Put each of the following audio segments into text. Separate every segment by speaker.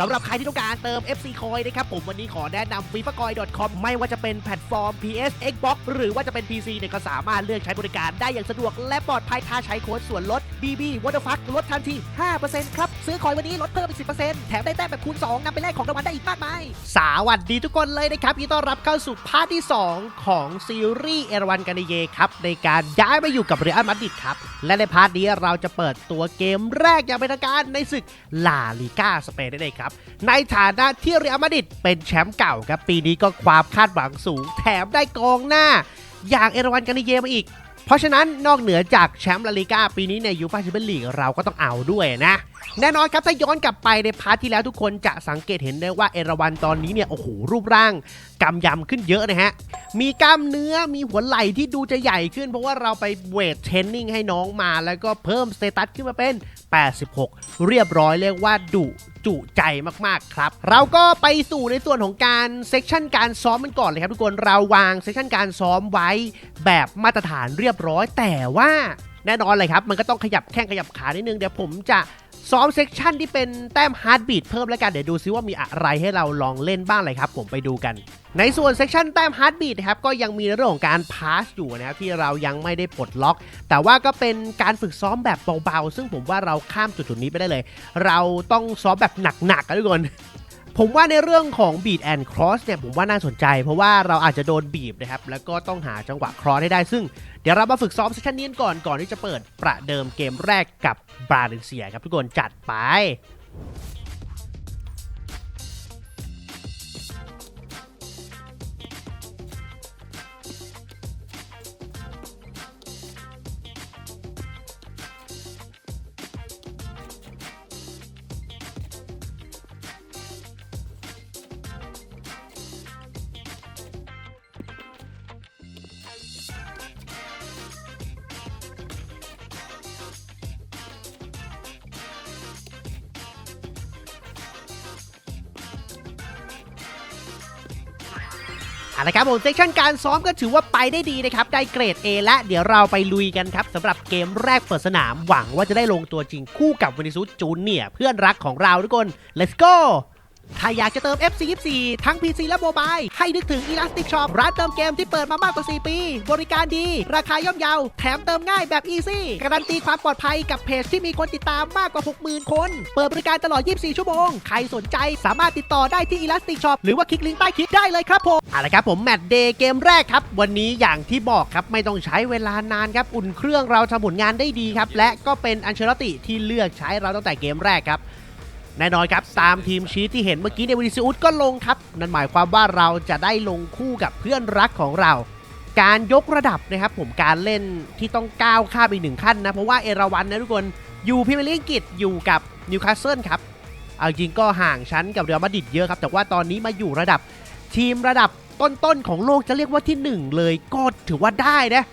Speaker 1: สำหรับใครที่ต้องการเติม FC Coin นะครับผมวันนี้ขอแนะนำ f i f a c o i n c o m ไม่ว่าจะเป็นแพลตฟอร์ม PS Xbox หรือว่าจะเป็น PC เนี่ยก็สามารถเลือกใช้บริการได้อย่างสะดวก และปลอดภัยถ้าใช้โค้ดส่วนลด BB w a t e r f u c k ลดทันที 5%ครับ ซื้อคอยวันนี้ลดเพิ่มอีก 10%แถมได้แต้มแบบคูณ 2นำไปแลกของรางวัลได้อีกมากมาย สวัสดีทุกคนเลยนะครับยินดีต้อนรับเข้าสู่พาร์ทที่ 2 ของซีรีส์เอราวันกานเยครับในการย้ายมาอยู่กับเรอัลมาดริดครับและในพาร์ทนี้เราจะเปิดตัวเกมแรกอย่างเป็นทางการในศึกลาลิก้าสเปนได้เลยครับ ในฐานะที่เรอัลมาดริดเป็นแชมป์เก่าครับ ปีนี้ก็ความคาดหวังสูง แถมได้กองหน้า อย่างเอราวันกานิเยมาอีก เพราะฉะนั้นนอกเหนือจากแชมป์ลาลิก้าปีนี้ในยูฟ่าแชมเปี้ยนลีกเราก็ต้องเอาด้วยนะ แน่นอนครับ ถ้าย้อนกลับไปในพาร์ทที่แล้วทุกคนจะสังเกตเห็นได้ว่าเอราวันตอนนี้เนี่ย โอ้โห รูปร่างกำยำขึ้นเยอะนะฮะ มีกล้ามเนื้อมีหัวไหล่ที่ดูจะใหญ่ขึ้น เพราะว่าเราไปเวทเทรนนิ่งให้น้องมา แล้วก็เพิ่มสเตตัสขึ้นมาเป็น 86 เรียบร้อยเรียกว่าดุ จุใจมากๆครับ เราก็ไปสู่ในส่วนของการเซสชันการซ้อมมันก่อนเลยครับทุกคนเราวางเซสชันการซ้อมไว้แบบมาตรฐานเรียบร้อย แต่ว่าแน่นอนเลยครับ มันก็ต้องขยับแข้งขยับขานิดนึงเดี๋ยวผมจะ ซ้อมเซกชันที่เป็นแต้มฮาร์ดบีทเพิ่มแล้วกันเดี๋ยวดูซิว่ามีอะไรให้เราลองเล่นบ้างเลยครับ ผมไปดูกัน ในส่วนเซกชันแต้มฮาร์ดบีทนะครับก็ยังมีเรื่องของการพาสอยู่นะครับที่เรายังไม่ได้ปลดล็อก แต่ว่าก็เป็นการฝึกซ้อมแบบเบาๆ ซึ่งผมว่าเราข้ามจุดๆนี้ไปได้เลย เราต้องซ้อมแบบหนักๆกันทุกคนผมว่าในเรื่องของ beat and cross เนี่ยผมว่าน่าสนใจ เพราะว่าเราอาจจะโดนบีบนะครับแล้วก็ต้องหาจังหวะ cross ให้ได้ซึ่ง ดี๋ยวเรามาฝึกซ้อมเซสชันนี้ก่อนก่อนที่จะเปิดประเดิมเกมแรกกับบราเลนเซียครับทุกคนจัดไป เอาละครับผมเซสชันการซ้อมก็ถือว่าไปได้ดีนะครับ ได้เกรด A และเดี๋ยวเราไปลุยกันครับสำหรับเกมแรกเปิดสนามหวังว่าจะได้ลงตัวจริงคู่กับวินิซุจูเนียเพื่อนรักของเราทุกคน let's go ถ้าอยากจะเติม FC 24ทั้ง PC และโมบายให้นึกถึง Elastic Shop ร้านเติมเกมที่เปิดมามากกว่า 4 ปี บริการดี ราคาย่อมเยา แถมเติมง่ายแบบ Easy การันตีความปลอดภัยกับเพจที่มีคนติดตามมากกว่า 60,000 คน เปิดบริการตลอด 24 ชั่วโมง ใครสนใจสามารถติดต่อได้ที่ Elastic Shop หรือว่าคลิกลิงก์ใต้คลิปได้เลยครับผมเอาละครับผมแมตช์เดย์เกมแรกครับ วันนี้อย่างที่บอกครับไม่ต้องใช้เวลานานครับอุ่นเครื่องเราทำผลงานได้ดีครับและก็เป็นอันเชลติที่เลือกใช้เราตั้งแต่เกมแรกครับ แน่นอนครับ ตามทีมชีตที่เห็นเมื่อกี้ในวินิซิอุสก็ลงครับ นั่นหมายความว่าเราจะได้ลงคู่กับเพื่อนรักของเรา การยกระดับนะครับผมการเล่นที่ต้องก้าวข้ามอีกหนึ่งขั้นนะ เพราะว่าเอราวันนะทุกคนอยู่พรีเมียร์ลีกอังกฤษอยู่กับนิวคาสเซิลครับ เอาจริงก็ห่างชั้นกับเรอัลมาดริดเยอะครับ แต่ว่าตอนนี้มาอยู่ระดับทีมระดับต้นๆของโลกจะเรียกว่าที่หนึ่งเลยก็ถือว่าได้นะ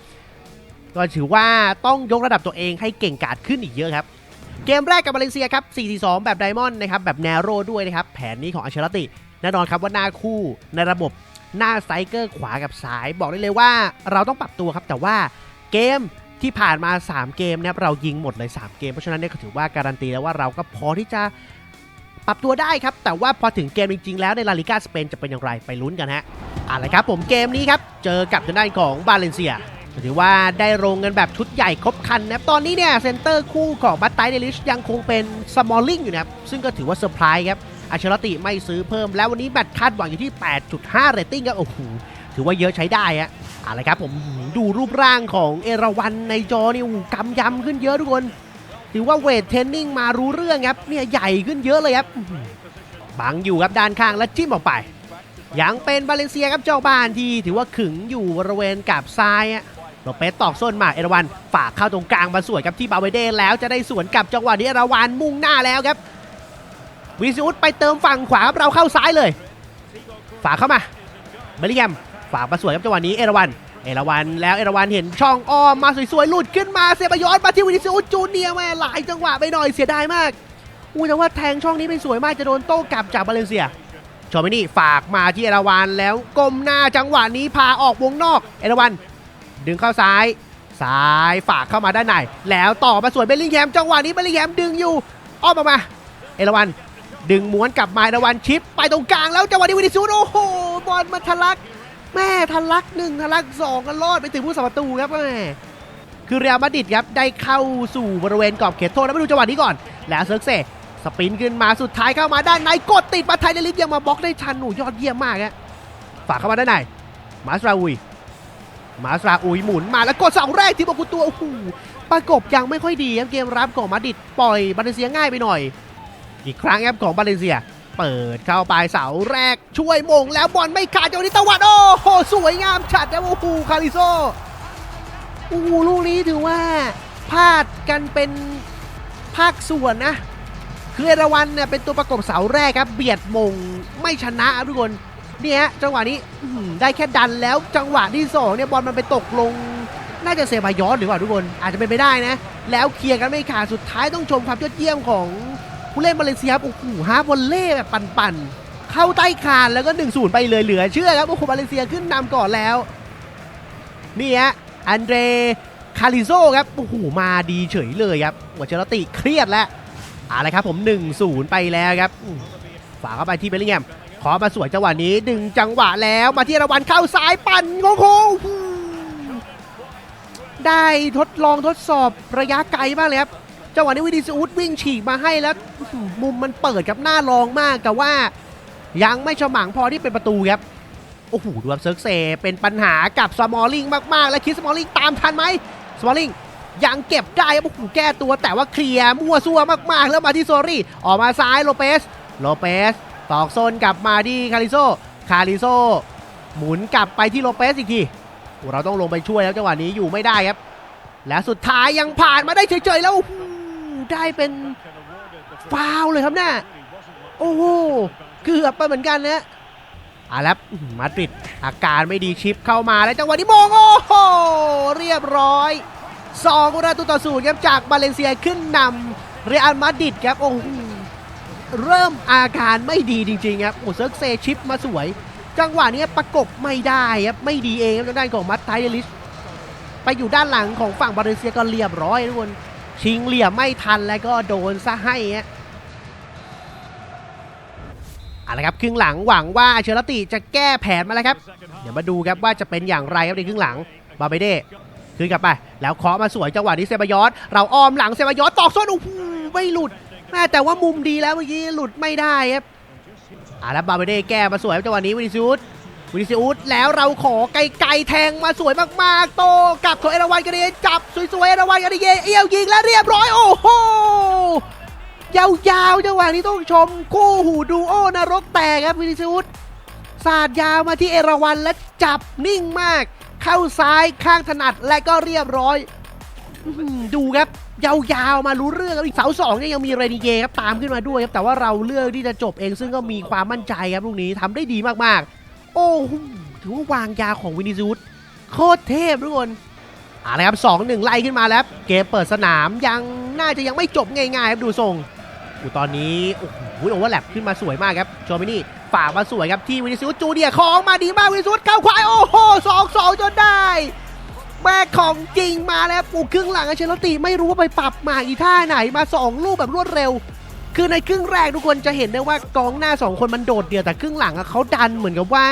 Speaker 1: ก็ถือว่าต้องยกระดับตัวเองให้เก่งกาจขึ้นอีกเยอะครับ เกมแรกกับบาเลนเซียครับ 4-4-2 แบบไดมอนด์นะครับ แบบแนโร่ด้วยนะครับ แผนนี้ของอัลเชลติ แน่นอนครับว่าหน้าคู่ในระบบหน้าไซเกอร์ขวากับซ้าย บอกได้เลยว่าเราต้องปรับตัวครับ แต่ว่าเกมที่ผ่านมา 3 เกมนะครับเรายิงหมดเลย 3 เกม เพราะฉะนั้นเนี่ยถือว่าการันตีแล้วว่าเราก็พอที่จะปรับตัวได้ครับ แต่ว่าพอถึงเกมจริงๆแล้วในลาลิกาสเปนจะเป็นอย่างไรไปลุ้นกันฮะเอะไรครับผมเกมนี้ครับเจอกับทางด้านของบาเลนเซีย ถือว่าได้ลงกันแบบชุดใหญ่ครบคันนะครับ ตอนนี้เนี่ยเซนเตอร์คู่ของบัตไตเดลิชยังคงเป็นสมอลลิงอยู่นะครับ ซึ่งก็ถือว่าเซอร์ไพรส์ครับอัชรติไม่ซื้อเพิ่มแล้ววันนี้แบตคาดหวังอยู่ที่ 8.5 เรตติ้งครับโอ้โหถือว่าเยอะใช้ได้ฮะอาละครับผมดูรูปร่างของเอราวันในจอนี่โอ้โหกำยำขึ้นเยอะทุกคน ถือว่าเวทเทรนนิ่งมารู้เรื่องครับเนี่ยใหญ่ขึ้นเยอะเลยครับบังอยู่ครับด้านข้างแล้วจิ้มออกไป ยังเป็นบาเลนเซียครับเจ้าบ้านที่ถือว่าขึงอยู่บริเวณกับซ้ายอะ โลเปสตอกส้นมาเอราวันฝากเข้าตรงกลางมาสวยครับที่บาเวเดแล้วจะได้สวนกลับจังหวะนี้เอราวันมุ่งหน้าแล้วครับวิซิอุสไปเติมฝั่งขวาครับเราเข้าซ้ายเลย ฝากเข้ามาเบลลิแกมฝากมาสวยครับจังหวะนี้เอราวันเอราวันแล้วเอราวันเห็นช่องอ้อมมาสวยๆหลุดขึ้นมาเซบายอนมาที่วินิซิอุสจูเนียแม่หลายจังหวะไปหน่อยเสียดายมากอู้แต่ว่าแทงช่องนี้ไปสวยมากจะโดนโต้กลับจากบาเลนเซียชอมินี่ฝากมาที่เอราวันแล้วก้มหน้าจังหวะนี้พาออกวงนอกเอราวัน ดึงเข้าซ้ายซ้ายฝากเข้ามาด้านในแล้วต่อมาสวยเบลลิงแฮมจังหวะนี้เบลลิงแฮมดึงอยู่อ้อมออกมา เอราวัน ดึงม้วนกลับมาเอราวันชิปไปตรงกลางแล้วจังหวะนี้วินิซูสโอ้โหบอลมันทะลัก แม่ทะลักหนึ่งทะลักสองกันรอดไปถึงผู้สาประตูครับแม่คือเรียลมาดริดครับได้เข้าสู่บริเวณกรอบเขตโทษแล้วมาดูจังหวะนี้ก่อน แล้วเซิร์กเซสปินขึ้นมาสุดท้ายเข้ามาด้านในกดติดมาไทยเดลิสยังมาบล็อกได้ทันหนูยอดเยี่ยมมากฮะฝากเข้ามาด้านในมาสราอุย มาสราอุยหมุนมาแล้วกดเสาแรกที่บอกกูตัวโอ้โหประกบยังไม่ค่อยดีครับเกมรับของมาดิดปล่อยบาเลเซียง่ายไปหน่อย อีกครั้งครับของบาเลเซีย เปิดเข้าไปเสาแรกช่วยมงแล้วบอลไม่ขาดจานี้ตวัดโอ้โหสวยงามฉัดนะโอ้โหคาริโซโอ้โหลูกนี้ถือว่าพลาดกันเป็นภาคส่วนนะ คือเอราวันเนี่ยเป็นตัวประกบเสาแรกครับ เบียดมงไม่ชนะครับทุกคน เนี่ยฮะจังหวะนี้ได้แค่ดันแล้วจังหวะที่สองเนี่ยบอลมันไปตกลง น่าจะเซบายอนหรือเปล่าทุกคนอาจจะเป็นไปได้นะ แล้วเคลียร์กันไม่ขาดสุดท้ายต้องชมความยอดเยี่ยมของผู้เล่นมาเลเซียครับโอ้โหฮาบอลเล่แบบปั่นๆเข้าใต้คานแล้วก็1นศูนย์ไปเลยเหลือเชื่อครับโอ้โหมาเลเซียขึ้นนำก่อนแล้วนี่ฮะอันเดรคาริโซครับโอ้โหมาดีเฉยเลยครับหัวเชลติเครียดแล้วอาละครับผม1-0ไปแล้วครับฝากเข้าไปที่เบลลิงแฮม อมาสวยจังหวะนี้ดึงจังหวะแล้วมาที่ระวันเข้าซ้ายปั่นโค้งๆโอ้โหได้ทดลองทดสอบระยะไกลมากเลยครับจังหวะนี้วิดีซูดวิ่งฉีกมาให้แล้วมุมมันเปิดครับหน้าลองมากแต่ว่า ยังไม่ฉมังพอที่เป็นประตูครับโอ้โหดูครับเซิร์กเซเป็นปัญหากับสมอลลิงมากๆ และคิดสมอลลิงตามทันไหมสมอลลิงยังเก็บได้ครับโอ้โหแก้ตัวแต่ว่าเคลียร์มั่วซั่วมากๆ แล้วมาที่โซรี่ออกมาซ้ายโลเปสโลเปส ตอกโซนกลับมาที่คาริโซ คาริโซ หมุนกลับไปที่โลเปสอีกที เราต้องลงไปช่วยแล้วจังหวะนี้อยู่ไม่ได้ครับ และสุดท้ายยังผ่านมาได้เฉยๆแล้วได้เป็นฟาวเลยครับเนี่ยโอ้โหเกือบไปเหมือนกันนะอะแล้วอื้อหือมาดริดอาการไม่ดีชิปเข้ามาแล้วจังหวะนี้มงโอ้โหเรียบร้อยสองประตูต่อศูนย์ครับจากบาเลนเซียขึ้นนำเรอัลมาดริดครับโอ้โห เริ่มอาการไม่ดีจริงๆครับโอ้เซิร์กเซชิปมาสวย จังหวะนี้ประกบไม่ได้ครับไม่ดีเองครับด้านของมัตไทเดลิสไปอยู่ด้านหลังของฝั่งบาเลเซียก็เรียบร้อยทุกคนชิงเหลี่ยมไม่ทันแล้วก็โดนซะให้ฮะเอาละครับครึ่งหลังหวังว่าเชอร์ติจะแก้แผนมาแล้วครับ เดี๋ยวมาดูครับว่าจะเป็นอย่างไรครับในครึ่งหลังบาเบเด้คืนกลับไป แล้วเคาะมาสวยจังหวะนี้เซบายอสเราอ้อมหลังเซบายอสตอกโซนโอ้โหไม่หลุด แม่แต่ว่ามุมดีแล้วเมื่อกี้หลุดไม่ได้ครับอ่าแล้วบาเบเด้แก้มาสวยจังหวะนี้วินิซิอุสวินิซิอุสแล้วเราขอไกลๆแทงมาสวยมากๆ โตกับของเอราวันกันดีจับสวยๆเอราวันกันดีเอี้ยวยิงและเรียบร้อยโอ้โหยาวๆจังหวะนี้ต้องชมคู่หูดูโอนรกแตกครับวินิซิอุสสาดยาวมาที่เอราวันและจับนิ่งมาก เข้าซ้ายข้างถนัดและก็เรียบร้อย ดูครับ ยาวๆมารู้เรื่องครับอีกเสาสองเนี่ยยังมีเรนิเยครับตามขึ้นมาด้วยครับแต่ว่าเราเลือกที่จะจบเองซึ่งก็มีความมั่นใจครับลูกนี้ทำได้ดีมากๆ โอ้โหถือว่าวางยาของวินิซูสโคตรเทพทุกคนอาละครับสองหนึ่งไล่ขึ้นมาแล้ว เกมเปิดสนามยังน่าจะยังไม่จบง่ายๆครับดูทรงอูตอนนี้โอ้โหโอเวอร์แลปขึ้นมาสวยมากครับโจมินี่ฝากมาสวยครับที่วินิซูสจูเนียของมาดีมากวินิซูสเข้าขวาโอ้โหสองสองจนได้ แม่ของจริงมาแล้วปูครึ่งหลังอเชลติไม่รู้ว่าไปปรับมาอีท่าไหนมาสองลูกแบบรวดเร็ว คือในครึ่งแรกทุกคนจะเห็นได้ว่ากองหน้าสองคนมันโดดเดี่ยวแต่ครึ่งหลังเขาดันเหมือนกับว่า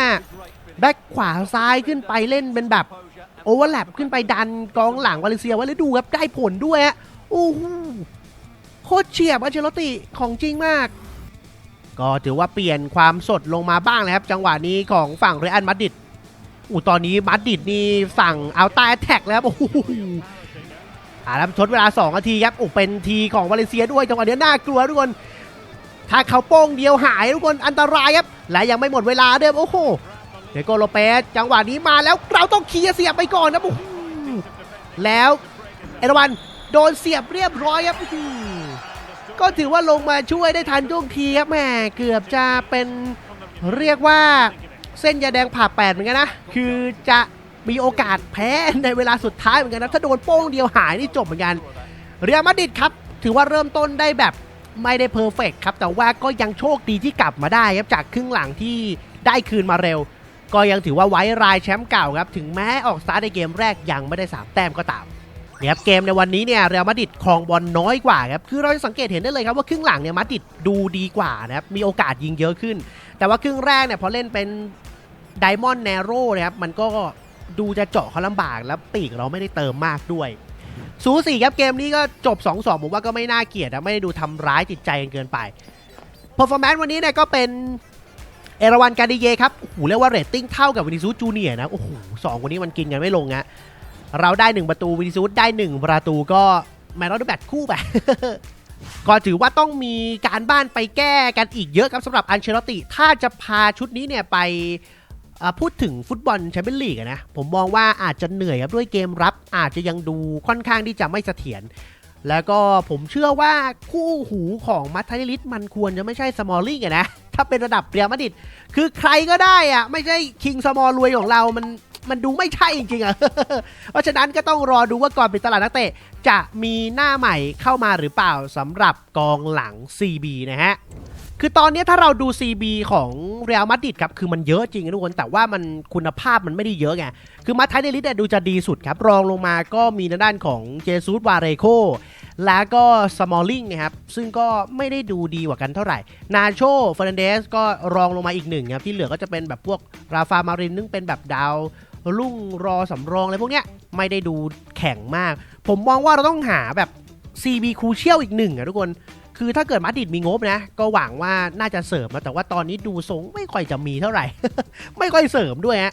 Speaker 1: แบ็คขวาซ้ายขึ้นไปเล่นเป็นแบบโอเวอร์แลปขึ้นไปดันกองหลังวาเลนเซียไว้แล้วดูครับได้ผลด้วยฮะโอ้โหโคตรเฉียบอัลเชลติของจริงมาก ก็ถือว่าเปลี่ยนความสดลงมาบ้างแล้วครับ จังหวะนี้ของฝั่งเรอัลมาดริด อู้ตอนนี้มาดริดนี่สั่งเอาตายแท็กแล้วบโอ้โหอ่าแล้วทดเวลา2นาทีครับโอ้เป็นทีของวาเลนเซียด้วยจังหวะนี้น่ากลัวทุกคนถ้าเขาโป้งเดียวหายทุกคนอันตรายครับและยังไม่หมดเวลาเดิมโอ้โหเดโกโลเปสจังหวะนี้มาแล้วเราต้องเคลียร์เสียบไปก่อนนะโอ้โหแล้วเอราวันโดนเสียบเรียบร้อยครับก็ถือว่าลงมาช่วยได้ทันท่วงทีครับแหมเกือบจะเป็นเรียกว่า เส้นยาแดงผ่าแปดเหมือนกันนะ คือจะมีโอกาสแพ้ในเวลาสุดท้ายเหมือนกันนะถ้าโดนโป้งเดียวหายนี่จบเหมือนกัน เรียมาดิดครับ ถือว่าเริ่มต้นได้แบบไม่ได้เพอร์เฟกครับ แต่ว่าก็ยังโชคดีที่กลับมาได้ครับจากครึ่งหลังที่ได้คืนมาเร็ว ก็ยังถือว่าไว้รายแชมป์เก่าครับ ถึงแม้ออกสตาร์ในเกมแรกยังไม่ได้3แต้มก็ตาม นี่ยครับเกมในวันนี้เนี่ยเรอัลมาดริดครองบอลน้อยกว่าครับคือเราจะสังเกตเห็นได้เลยครับว่าครึ่งหลังเนี่ยมาดริดดูดีกว่านะครับมีโอกาสยิงเยอะขึ้น แต่ว่าครึ่งแรกเนี่ยพอเล่นเป็นไดมอนด์แนโร่นะครับมันก็ดูจะเจาะเขาลำบากแล้วปีกเราไม่ได้เติมมากด้วยสูสีครับเกมนี้ก็จบ 2-2 ผมว่าก็ไม่น่าเกลียดนะไม่ได้ดูทำร้ายจิตใจกันเกินไป p e r f o r m a n c e วันนี้เนี่ยก็เป็นเอราวันการดิเยครับ โอ้โห เรียกว่าเรตติ้งเท่ากับวินิซูจูเนียนะ โอ้โหสองคนนี้มันกินกันไม่ลงฮะ เราได้ 1 ประตูวินิซูสได้ 1 ประตูก็แมนอตแบทคู่ไปก็ถือว่าต้องมีการบ้านไปแก้กันอีกเยอะครับสำหรับอันเชลติ ถ้าจะพาชุดนี้เนี่ยไปพูดถึงฟุตบอลแชมเปี้ยนลีกนะ ผมมองว่าอาจจะเหนื่อยครับด้วยเกมรับ อาจจะยังดูค่อนข้างที่จะไม่เสถียรแล้วก็ผมเชื่อว่าคู่หูของมัตไทลิสมันควรจะไม่ใช่สมอลลิงนะ ถ้าเป็นระดับเรียมาดิด คือใครก็ได้อะไม่ใช่คิงสมอลรวยของเรา มันมันดูไม่ใช่จริงๆอะเพราะฉะนั้นก็ต้องรอดูว่าก่อนปิดตลาดนักเตะ จะมีหน้าใหม่เข้ามาหรือเปล่าสำหรับกองหลัง CB นะฮะคือตอนนี้ถ้าเราดู CB ของเรอัลมาดริดครับ คือมันเยอะจริงทุกคน แต่ว่ามันคุณภาพมันไม่ได้เยอะไง คือมาไทเดลิสเนี่ยดูจะดีสุดครับ รองลงมาก็มีในด้านของเจซูสวาเรโค แล้วก็สมอลลิงนะครับ ซึ่งก็ไม่ได้ดูดีกว่ากันเท่าไหร่ นาโชเฟอร์นันเดสก็รองลงมาอีกหนึ่งครับ ที่เหลือก็จะเป็นแบบพวกราฟามารินนึงเป็นแบบดาวรุ่งรอสำรองอะไรพวกเนี้ยไม่ได้ดูแข็งมาก ผมมองว่าเราต้องหาแบบ CB คูเชียลอีกหนึ่งอะทุกคน คือถ้าเกิดมาดิดมีงบนะ ก็หวังว่าน่าจะเสริมนะแต่ว่าตอนนี้ดูทรงไม่ค่อยจะมีเท่าไหร่ ไม่ค่อยเสริมด้วยฮะ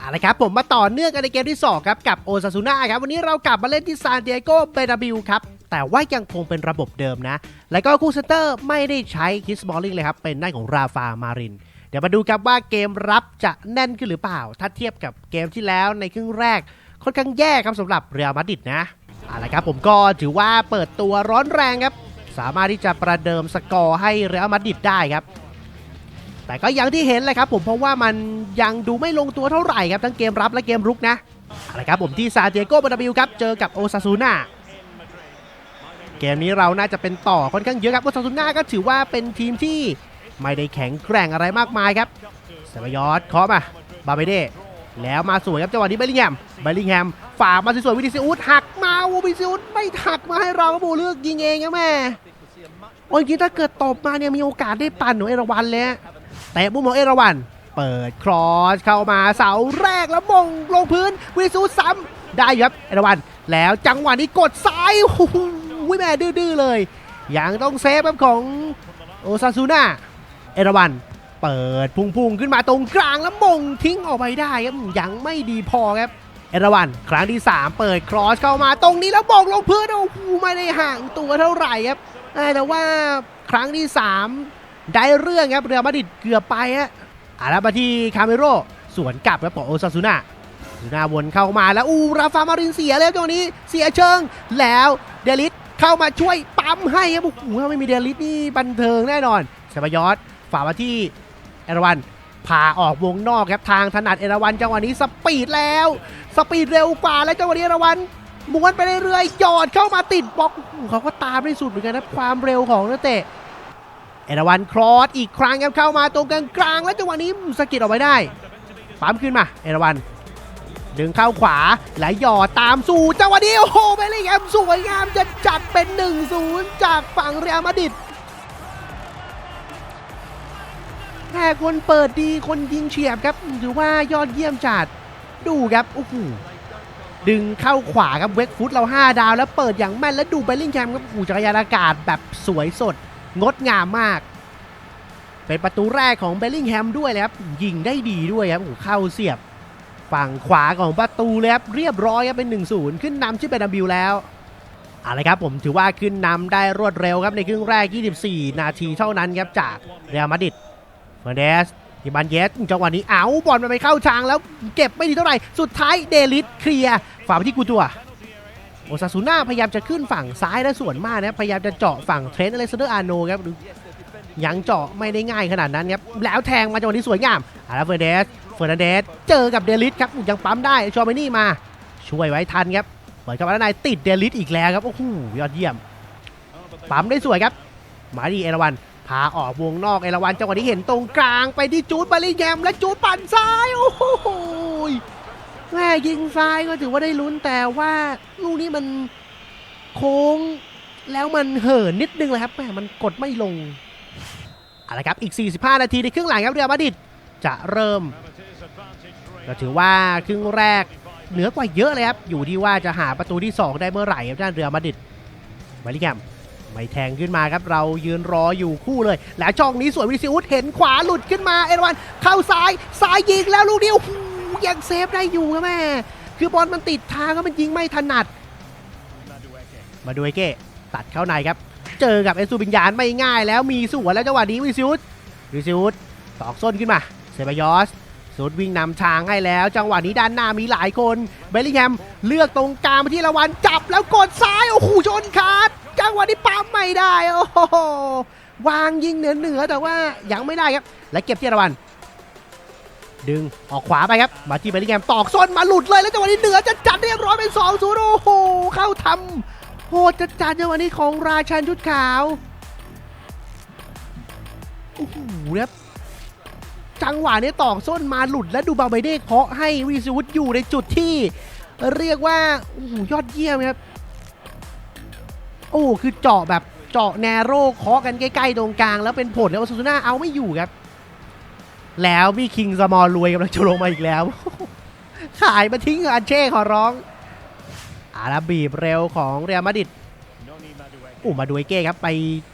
Speaker 1: อาละครับ ผมมาต่อเนื่องกันในเกมที่ 2 ครับ กับโอซาซูน่าครับ วันนี้เรากลับมาเล่นที่ซานดิเอโกเบนาบิลครับ แต่ว่ายังคงเป็นระบบเดิมนะ แล้วก็คู่เซนเตอร์ไม่ได้ใช้คิสบอลลิงเลยครับ เป็นหน้าของราฟามาริน เดี๋ยวมาดูครับว่าเกมรับจะแน่นขึ้นหรือเปล่า ถ้าเทียบกับเกมที่แล้วในครึ่งแรก ค่อนข้างแย่ครับสำหรับเรอัลมาดริดนะเอาละครับผมก็ถือว่าเปิดตัวร้อนแรงครับ สามารถที่จะประเดิมสกอร์ให้เรอัลมาดริดได้ครับแต่ก็อย่างที่เห็นเลยครับผมเพราะว่ามันยังดูไม่ลงตัวเท่าไหร่ครับทั้งเกมรับและเกมรุกนะอาละครับผมที่ซาเตียโกบานาบิลครับเจอกับโอซาซูน่า เกมนี้เราน่าจะเป็นต่อค่อนข้างเยอะครับโอซาซูน่าก็ถือว่าเป็นทีมที่ไม่ได้แข็งแกร่งอะไรมากมายครับเซบายอสเคาะมาบาเบเด้แล้วมาสวยครับจังหวะนี้เบลลิงแฮมเบลลิงแฮมฝามาสวยๆวินิซิอุสหักมาวูวินิซิอุสไม่หักมาให้เราบโบเลือกยิงเองครับแม่โอ้ยจริงๆถ้าเกิดตบมาเนี่ยมีโอกาสได้ปั่นของเอราวันเลยแต่บุ้มของเอราวัน เปิดครอสเข้ามาเสาแรกแล้วมงลงพื้นวิสูซ้ำได้ครับเอราวันแล้วจังหวะนี้กดซ้าย อ้โหแม่ดื้อๆเลยยังต้องเซฟครับของโอซาซูน่าเอราวันเปิดพุ่งๆขึ้นมาตรงกลางแล้วมงทิ้งออกไปได้ครับยังไม่ดีพอครับเอราวันครั้งที่ 3 เปิดครอสเข้ามาตรงนี้แล้วมงลงพื้นโอ้โหไม่ได้ห่างตัวเท่าไหร่ครับแต่ว่าครั้งที่ 3 ได้เรื่องครับเรือมาดิดเกือบไปฮะอะแล้วมาที่คาเมโรสวนกลับครับของโอซาซูน่าซูน่าวนเข้ามาแล้วอูราฟามารินเสียแล้วจังนี้เสียเชิงแล้วเดลิส เข้ามาช่วยปั๊มให้ครับโอ้โหถ้าไม่มีเดลิสนี่บันเทิงแน่นอนสบายอสฝ่ามาที่เอราวันพาออกวงนอกครับทางถนัดเอราวันจังหวะนี้สปีดแล้ว สปีดเร็วกว่าแล้วจังหวะนี้เอราวันม้วนไปเรื่อยๆหยอดเข้ามาติดบล็อกเขาก็ตามได้สุดเหมือนกันนะความเร็วของนักเตะเอราวันครอสอีกครั้งครับเข้ามาตรงกลางกลางๆแล้วจังหวะนี้สกิดออกไปได้ปั๊มขึ้นมาเอราวัน ดึงเข้าขวาไหลหยอดตามสู่จังหวะนี้โอ้โหเบลลิงแฮมสวยงามจะจัดเป็น1-0จากฝั่งเรอัลมาดริดแค่คนเปิดดีคนยิงเฉียบครับถือว่ายอดเยี่ยมจัดดูครับโอ้โหดึงเข้าขวาครับเวกฟุตเรา 5 ดาว แล้วเปิดอย่างแม่นแล้วดูเบลลิงแคมครับขู่จักรยานอากาศแบบสวยสด งดงามมาก เป็นประตูแรกของเบลลิงแฮมด้วยเลยครับยิงได้ดีด้วยครับเข้าเสียบ ฝั่งขวาของประตูเลยครับเรียบร้อยครับเป็น 1-0 ขึ้นนำชื่อเบนาบิวแล้วอาละครับผมถือว่าขึ้นนำได้รวดเร็วครับในครึ่งแรก 24 นาทีเท่านั้นครับจากเรอัลมาดริดเฟอร์เนสที่บันเยสจังหวะนี้เอาบอลมันไปเข้าทางแล้วเก็บไม่ดีเท่าไหร่ สุดท้ายเดลิสเคลียร์ฝาไปที่กูตัวโอซาซูน่าพยายามจะขึ้นฝั่งซ้ายและส่วนมากนะพยายามจะเจาะฝั่งเทรนต์อเล็กซานเดอร์อาร์โนครับยังเจาะไม่ได้ง่ายขนาดนั้นครับแล้วแทงมาจังหวะนี้สวยงามอาราเฟอร์เดส เฟอร์นันเดสเจอกับเดลิสครับยังปั๊มได้ชอเมนี่มา ช่วยไว้ทันครับเปิดเข้ามาด้านในติดเดลิสอีกแล้วครับโอ้โหยอดเยี่ยม ปั๊มได้สวยครับ มาดีเอราวันพาออกวงนอกเอราวันจังหวะที่เห็นตรงกลางไปที่จูดบาลิแยมและจูดปั่นซ้ายโอ้โหแม่ยิงซ้ายก็ถือว่าได้ลุ้นแต่ว่าลูกนี้มันโค้งแล้วมันเหินนิดนึงเลยครับแม่มันกดไม่ลงอาละครับอีก 45 นาทีในครึ่งหลังครับเรียลมาดริด จะเริ่มก็ถือว่าครึ่งแรกเหนือกว่าเยอะเลยครับ อยู่ที่ว่าจะหาประตูที่ 2 ได้เมื่อไหร่ครับด้านเรียลมาดิดมาริแกมไม่แทงขึ้นมาครับ เรายืนรออยู่คู่เลย แล้วช่องนี้สวยวิซิอุสเห็นขวาหลุดขึ้นมาเอราวันเข้าซ้ายซ้ายยิงแล้วลูกนี้โอ้โหยังเซฟได้อยู่ครับแม่คือบอลมันติดทางก็มันยิงไม่ถนัด มาดูไอเก้ตัดเข้าในครับ เจอกับเอซูบิญญานไม่ง่ายแล้วมีสวนแล้วจังหวะนี้วิซิอุสวิซิอุสตอกส้นขึ้นมา เซบายอสสุดวิ่งนำทางให้แล้ว จังหวะนี้ด้านหน้ามีหลายคนเบลลิงแฮมเลือกตรงกลางไปที่ละวันจับแล้วกดซ้ายโอ้โหชนขาดจังหวะนี้ปั๊มไม่ได้โอ้โหวางยิงเหนือเหนือแต่ว่ายังไม่ได้ครับ และเก็บที่ละวัน ดึงออกขวาไปครับ มาที่เบลลิงแฮมตอกส้นมาหลุดเลยแล้วจังหวะนี้เหนือจะจัดเรียบร้อยเป็น2 0โอ้โหเข้าทำโหดจัดจัดจังหวะนี้ของราชันชุดขาวโอ้โหครับ จังหวะนี้ตอกส้นมาหลุดและดูบาไบเด้เคาะให้วีซูดอยู่ในจุดที่ เรียกว่าโอ้ยอดเยี่ยมครับ โอ้คือเจาะแบบเจาะแนโร่เคาะกันใกล้ๆตรงกลางแล้วเป็นผลแล้วซูซูน่าเอาไม่อยู่ครับ แล้วมีคิงสมอลรวยกำลังจะลงมาอีกแล้ว ขายมาทิ้งอันเช่ขอร้องอาราบีบเร็วของเรียมาดิดอู้มาดูไอเก้ครับไป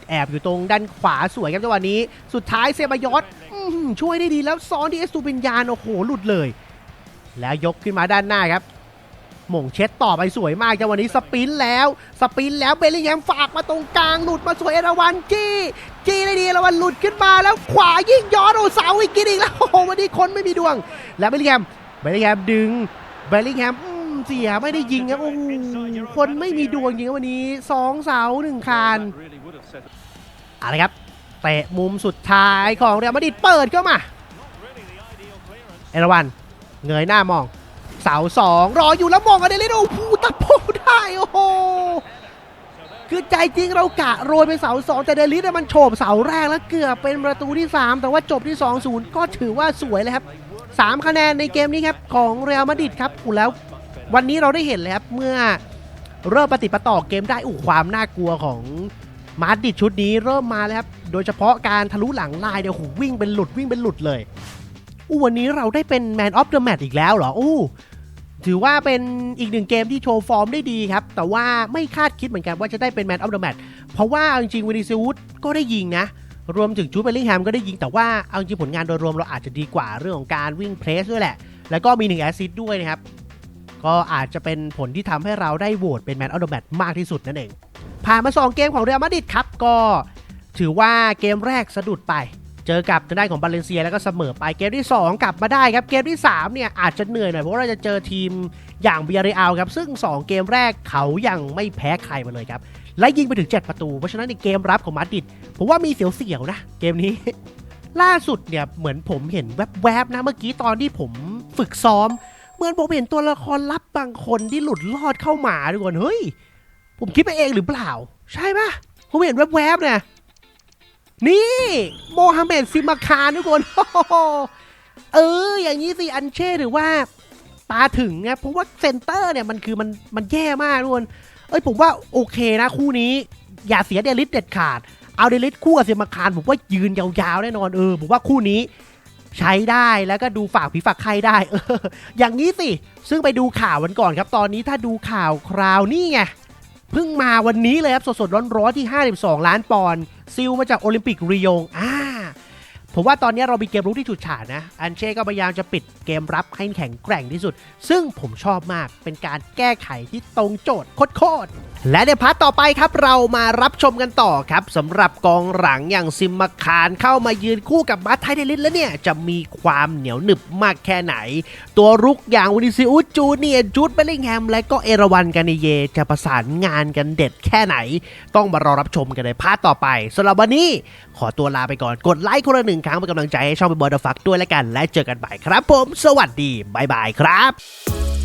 Speaker 1: แอบอยู่ตรงด้านขวาสวยครับจังหวะนี้ สุดท้ายเซบายอส ช่วยได้ดีแล้วซ้อนที่เอสตูปินยานโอ้โหหลุดเลย แล้วยกขึ้นมาด้านหน้าครับหม่งเช็ดต่อไปสวยมากจังหวะนี้สปรินต์แล้ว สปรินต์แล้วเบลลิงแฮมฝากมาตรงกลางหลุดมาสวยเอราวันจี้จี้ได้ดีเอราวันหลุดขึ้นมาแล้วขวายิงย้อนโอ้เสาอีกกินอีกแล้วโอ้โหวันนี้คนไม่มีดวง แล้วเบลลิงแฮมเบลลิงแฮมดึงเบลลิงแฮมอืมเสียไม่ได้ยิงครับโอ้โหคนไม่มีดวงจริงครับวันนี้สองเสาหนึ่งคานเอะไรครับ เตะมุมสุดท้ายของเรอัลมาดริดเปิดเข้ามา เอราวัน เงยหน้ามอง เสาสองรออยู่แล้วมองอเดลิโดโอ้โหตะโพได้โอ้โหคือใจจริงเรากะโรยไปเสาสองแต่เดลิสมันโฉบเสาแรกแล้วเกือบเป็นประตูที่ 3 แต่ว่าจบที่ 2-0 ก็ถือว่าสวยเลยครับ 3 คะแนนในเกมนี้ครับ ของเรอัลมาดริดครับอูแล้ววันนี้เราได้เห็นเลยครับ เมื่อเริ่มปฏิปต่อเกมได้อูความน่ากลัวของ มาดิดชุดนี้เริ่มมาแล้วครับ โดยเฉพาะการทะลุหลังลายเนี่ยโอ้โหวิ่งเป็นหลุดวิ่งเป็นหลุดเลย อู้วันนี้เราได้เป็นแมนออฟเดอะแมตอีกแล้วเหรอ อู้ ถือว่าเป็นอีกหนึ่งเกมที่โชว์ฟอร์มได้ดีครับ แต่ว่าไม่คาดคิดเหมือนกันว่าจะได้เป็นแมนออฟเดอะแมตเพราะว่าเอาจริงๆวินิซิอุสก็ได้ยิงนะ รวมถึงจูเบลลิงแฮมก็ได้ยิง แต่ว่าเอาจริงผลงานโดยรวมเราอาจจะดีกว่าเรื่องของการวิ่งเพรสด้วยแหละ แล้วก็มี1แอสซิสต์ด้วยนะครับ ก็อาจจะเป็นผลที่ทำให้เราได้โหวตเป็นแมนออฟเดอะแมตมากที่สุดนั่นเอง ผ่านมา 2 เกมของเรอัลมาดริดครับ ก็ถือว่าเกมแรกสะดุดไป เจอกับทางด้านของบาเลนเซียแล้วก็เสมอไปเกมที่ 2 กลับมาได้ครับ เกมที่ 3 เนี่ยอาจจะเหนื่อยหน่อยเพราะเราจะเจอทีมอย่างเบียร์เรอัลครับ ซึ่ง 2 เกมแรกเขายังไม่แพ้ใครมาเลยครับ และยิงไปถึง 7 ประตู เพราะฉะนั้นในเกมรับของมาดริดผมว่ามีเสียวๆนะ เกมนี้ล่าสุดเนี่ยเหมือนผมเห็นแวบๆนะเมื่อกี้ตอนที่ผมฝึกซ้อม เหมือนผมเห็นตัวละครลับบางคนที่หลุดลอดเข้ามาทุกคนเฮ้ย ผมคิดไปเองหรือเปล่า ใช่ปะผมเห็นแวบๆเนี่ยนี่โมฮัมเหม็ดซิมาคารทุกคนเออ อย่างนี้สิอันเช่หรือว่าตาถึงนะเพราะว่าเซนเตอร์เนี่ยมันคือมันมันแย่มากทุกคนเอ้ยผมว่าโอเคนะคู่นี้ อย่าเสียเดลิสเด็ดขาด เอาเดลิสคู่กับเซมาคารผมว่ายืนยาวๆแน่นอนเออผมว่าคู่นี้ใช้ได้แล้วก็ดูฝากผีฝากใครได้เอออย่างนี้สิ ซึ่งไปดูข่าววันก่อนครับ ตอนนี้ถ้าดูข่าวคราวนี่ไง เพิ่งมาวันนี้เลยครับ สดๆร้อนๆที่ 52 ล้านปอนด์ซิลมาจากโอลิมปิกรียงอ่าผมว่าตอนนี้เรามีเกมรุกที่ฉุดฉาดนะ อันเช่ก็พยายามจะปิดเกมรับให้แข็งแกร่งที่สุด ซึ่งผมชอบมากเป็นการแก้ไขที่ตรงโจทย์โคตรๆ และในพาร์ทต่อไปครับเรามารับชมกันต่อครับสำหรับกองหลังอย่างซิมมาคารเข้ามายืนคู่กับบัตไทเดลิสแล้วเนี่ย จะมีความเหนียวหนึบมากแค่ไหน ตัวรุกอย่างวินิซิอุสจูเนียจูดเบลลิงแฮม และก็เอราวันกานิเย จะประสานงานกันเด็ดแค่ไหน ต้องมารอรับชมกันในพาร์ทต่อไปสำหรับวันนี้ ขอตัวลาไปก่อนกดไลค์คนละหนึ่งครั้งเป็นกำลังใจให้ช่องเป็นบอร์ดฟักด้วยแล้วกัน และเจอกันใหม่ครับ ผม สวัสดีบายบายครับ